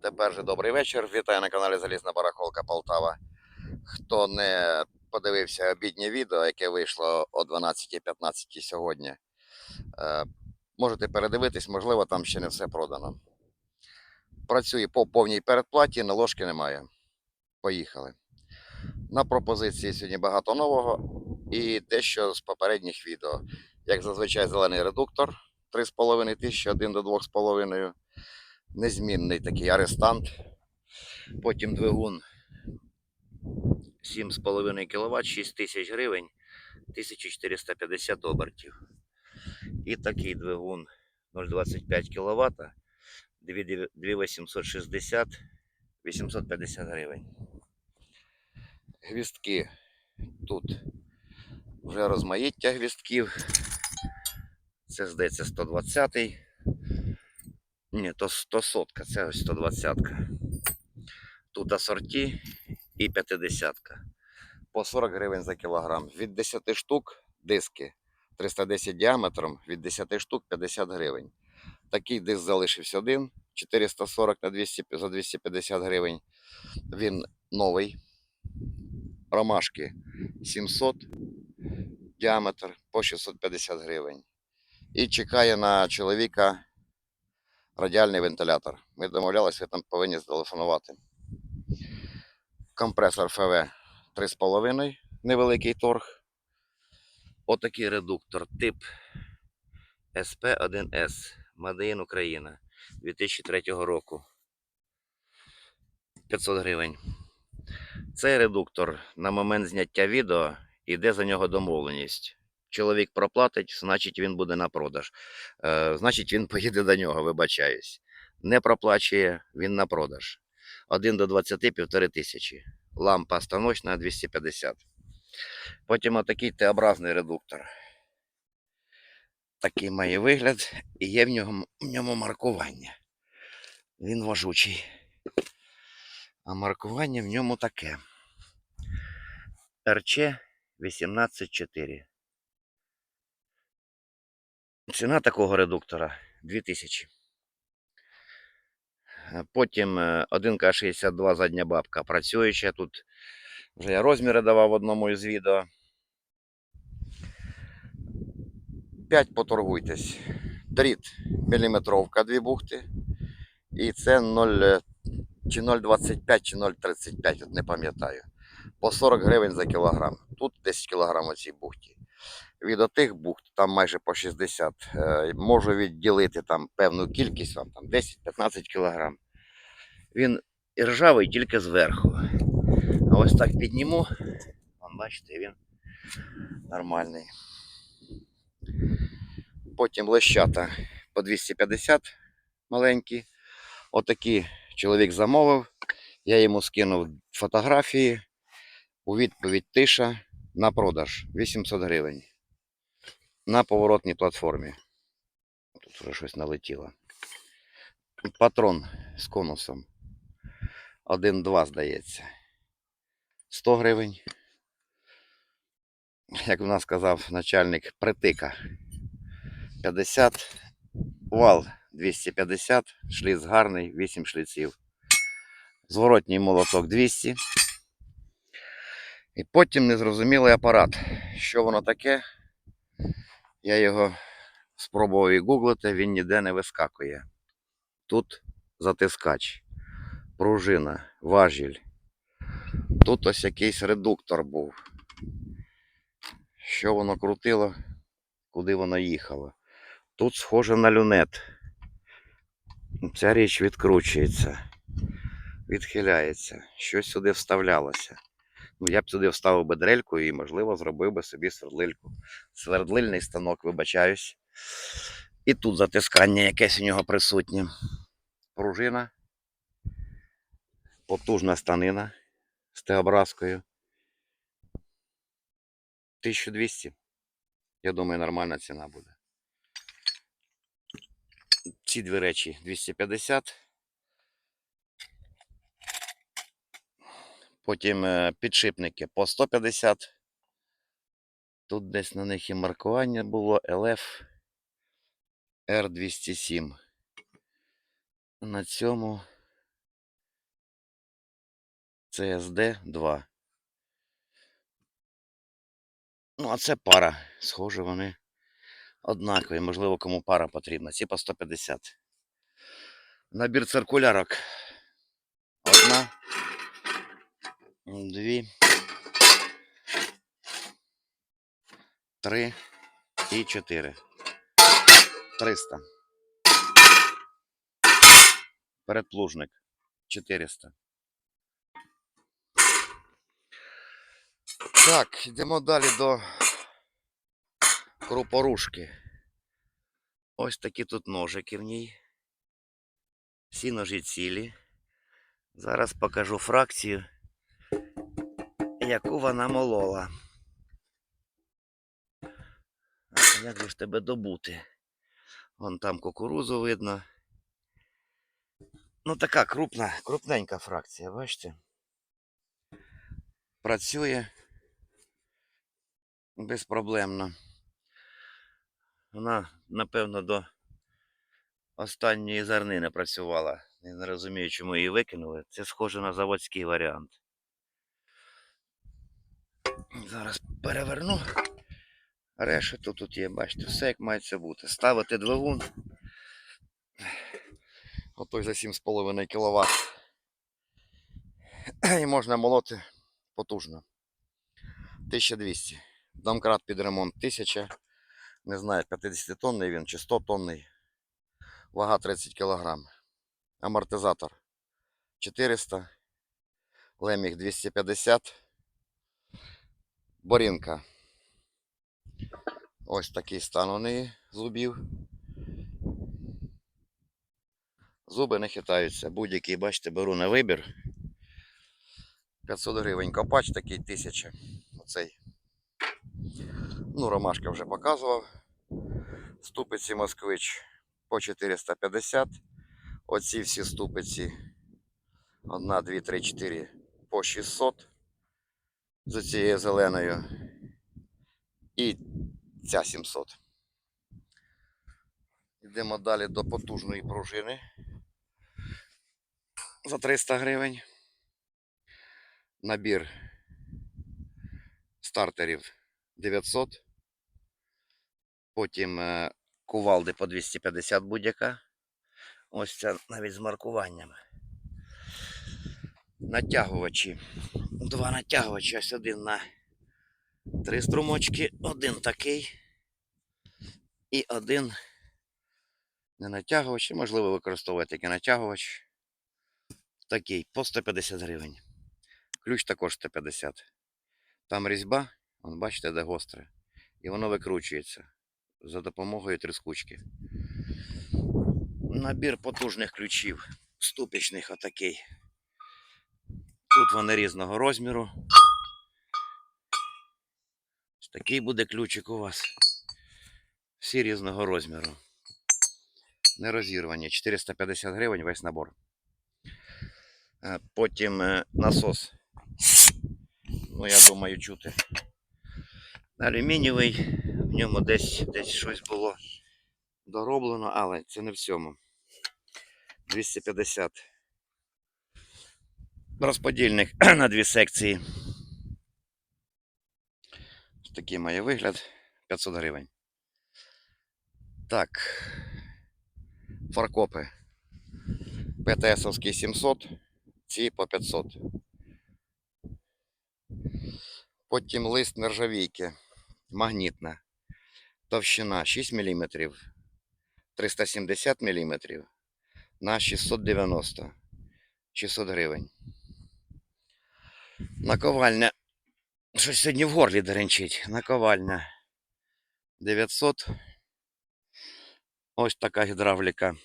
Тепер же добрий вечір. Вітаю на каналі Залізна Барахолка Полтава. Хто не подивився обіднє відео, яке вийшло о 12.15 сьогодні, е, можете передивитись, можливо, там ще не все продано. Працює по повній передплаті, наложки немає. Поїхали. На пропозиції сьогодні багато нового і дещо з попередніх відео. Як зазвичай, зелений редуктор 3,5 тисячі, 1 до 2,5 незмінний такий арестант. Потім двигун 7,5 кВт, 6 тисяч гривень, 1450 обертів. І такий двигун 0,25 кВт, 2860, 850 гривень. Гвістки тут вже розмаїття гвістків. Це здається 120-й. Ні, то 100 сотка, це ось 120. Тут асорті і 50. По 40 гривень за кілограм. Від 10 штук диски 310 діаметром, від 10 штук 50 гривень. Такий диск залишився один, 440 на 200, за 250 гривень. Він новий. Ромашки 700 діаметр по 650 гривень. І чекає на чоловіка радіальний вентилятор. Ми домовлялися, ви там повинні зателефонувати. Компресор ФВ 3,5, невеликий торг. Отакий редуктор тип SP1S Made Україна 2003 року. 500 гривень. Цей редуктор на момент зняття відео йде за нього домовленість. Чоловік проплатить, значить він буде на продаж. Е, значить він поїде до нього, вибачаюсь. Не проплачує, він на продаж. 1 до 20 півтори тисячі. Лампа станочна 250. Потім отакий Т-образний редуктор. Такий має вигляд і є в ньому, в ньому маркування. Він важучий. А маркування в ньому таке. РЧ 184. Ціна такого редуктора 2000. Е, Потім е, 1К62 задня бабка працююча. Тут вже я розміри давав одному із відео. 5 поторгуйтесь. Дріт міліметровка, дві бухти. І це 0, е, чи 0,25, чи 0,35, от не пам'ятаю. По 40 гривень за кілограм. Тут 10 кілограм у цій бухті. Від отих бухт, там майже по 60, е, можу відділити там певну кількість, там 10-15 кілограм. Він ржавий тільки зверху. А ось так підніму. Бачите, він нормальний. Потім лещата по 250 маленькі. Отакі чоловік замовив. Я йому скинув фотографії. У відповідь тиша на продаж 800 гривень. На поворотній платформі. Тут вже щось налетіло. Патрон з конусом. 1-2, здається. 100 гривень. Як в нас сказав начальник, притика. 50. Вал 250. Шліц гарний, 8 шліців. Зворотній молоток 200. І потім незрозумілий апарат. Що воно таке? Я його спробував і гуглити, він ніде не вискакує. Тут затискач, пружина, важіль. Тут ось якийсь редуктор був. Що воно крутило, куди воно їхало. Тут схоже на люнет. Ця річ відкручується, відхиляється. Щось сюди вставлялося. Ну, я б сюди вставив би дрельку і, можливо, зробив би собі свердлильку. Свердлильний станок, вибачаюсь. І тут затискання якесь у нього присутнє. Пружина. Потужна станина з Т-образкою. 1200. Я думаю, нормальна ціна буде. Ці дві речі 250. Потім е, підшипники по 150. Тут десь на них і маркування було LF R207. На цьому CSD 2. Ну, а це пара. Схоже, вони однакові. Можливо, кому пара потрібна. Ці по 150. Набір циркулярок. Дві. Три і чотири. 300. Передплужник 400. Так, йдемо далі до крупорушки. Ось такі тут ножики в ній. Всі ножі цілі. Зараз покажу фракцію, яку вона молола. Як же ж тебе добути? Вон там кукурузу видно. Ну, така крупна, крупненька фракція, бачите? Працює безпроблемно. Вона, напевно, до останньої зернини працювала. Я не розумію, чому її викинули. Це схоже на заводський варіант. Зараз переверну. Решету тут є, бачите, все як мається бути. Ставити двигун. Отой за 7,5 кВт. І можна молоти потужно. 1200. Домкрат під ремонт 1000. Не знаю, 50 тонний він чи 100 тонний. Вага 30 кг. Амортизатор 400. Леміг 250. Борінка. Ось такий стан у неї зубів. Зуби не хитаються. Будь-який, бачите, беру на вибір. 500 гривень копач такий 1000. Оцей. Ну, ромашка вже показував. Ступиці москвич по 450. Оці всі ступиці 1, 2, 3, 4 по 600. З цією зеленою. І ця 700. Йдемо далі до потужної пружини. За 300 гривень. Набір стартерів 900. Потім е, кувалди по 250 будь-яка. Ось це навіть з маркуваннями. Натягувачі. Два натягувачі. Ось один на три струмочки, один такий. І один не натягувач. Можливо, використовувати як натягувач. Такий по 150 гривень. Ключ також 150. Там різьба, вон, бачите, де гостре. І воно викручується за допомогою тріскучки. Набір потужних ключів, ступічних отакий. Тут вони різного розміру. Ось такий буде ключик у вас. Всі різного розміру. Не розірвані. 450 гривень весь набор. Е, Потім е, насос. Ну, я думаю, чути. Алюмінієвий. В ньому десь, десь щось було дороблено, але це не в цьому. 250. Розподільник на дві секції. Такий має вигляд. 500 гривень. Так. Фаркопи. ПТСовський 700, ці по 500. Потім лист нержавійки. Магнітна. Товщина 6 мм. 370 мм на 690. 600 гривень. Наковальня. Щось сьогодні в горлі деренчить. Наковальня 900. Ось така гідравліка.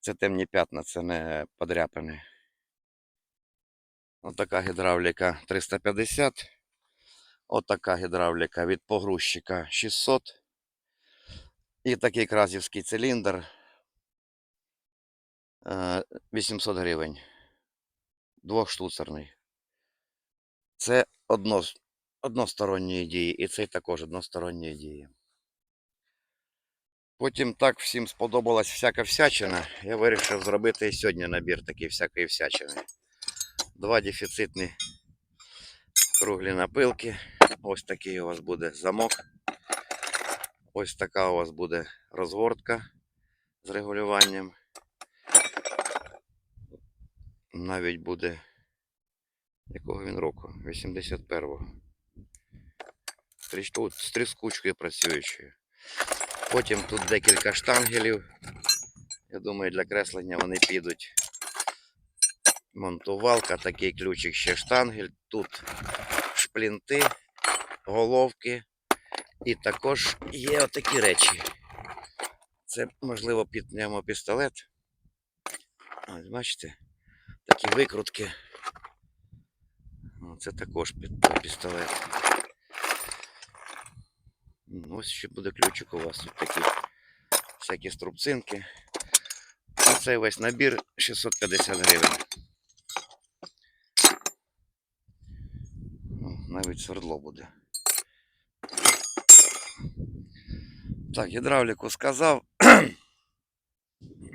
Це темні п'ятна, це не подряпини. Ось така гідравліка 350. Ось така гідравліка від погрузчика 600. І такий кразівський циліндр е, 800 гривень. Двохштуцерний. Це одно, односторонньої дії, і цей також односторонньої дії. Потім так всім сподобалась всяка всячина. Я вирішив зробити і сьогодні набір такий всякої всячини. Два дефіцитні круглі напилки. Ось такий у вас буде замок. Ось така у вас буде розгортка з регулюванням. Навіть буде. Якого він року? 81-го. Тут з тріскучкою працюючою. Потім тут декілька штангелів. Я думаю, для креслення вони підуть. Монтувалка, такий ключик, ще штангель. Тут шплінти, головки. І також є отакі речі. Це, можливо, під пневмопістолет. Ось, бачите, такі викрутки. Це також під пістолет. М, Ось ще буде ключик у вас. Тут такі всякі струбцинки. А цей весь набір 650 гривень. О, Навіть свердло буде. Так, гідравліку сказав.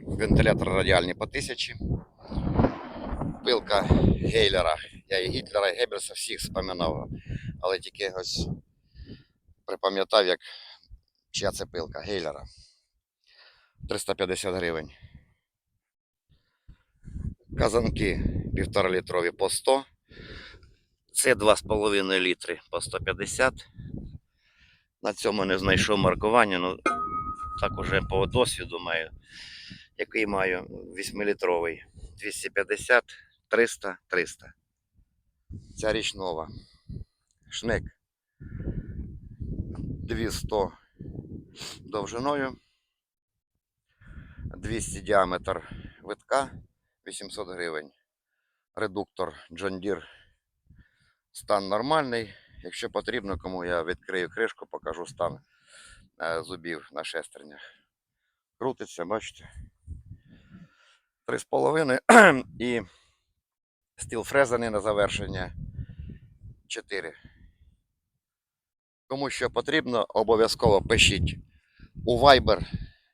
Вентилятор радіальний по 1000. Пилка Гейлера. Я і Гітлера, і Геббельса всіх споминав. Але тільки ось припам'ятав, як чия це пилка Гейлера. 350 гривень. Казанки 1,5 літрові по 100. Це 2,5 літри по 150. На цьому не знайшов маркування, ну так уже по досвіду маю, який маю 8-літровий. 250, 300, 300. Ця річ нова. Шнек 200 довжиною. 200 діаметр витка 800 гривень. Редуктор John Deere стан нормальний. Якщо потрібно, кому я відкрию кришку, покажу стан е, зубів на шестернях. Крутиться, бачите. 3,5 і стіл фрезаний на завершення 4. Кому що потрібно, обов'язково пишіть у Viber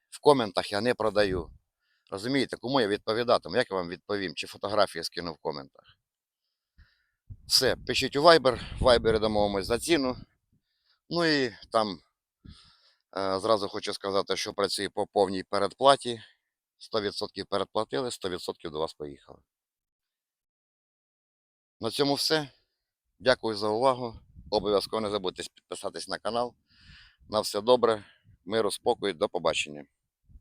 в коментах я не продаю. Розумієте, кому я відповідатиму? Як я вам відповім? Чи фотографії скину в коментах? Все, пишіть у Viber, в Viber домовимось за ціну. Ну і там е, зразу хочу сказати, що працює по повній передплаті. 100% передплатили, 100% до вас поїхали. На цьому все. Дякую за увагу. Обов'язково не забудьте підписатись на канал. На все добре, миру, спокою, до побачення.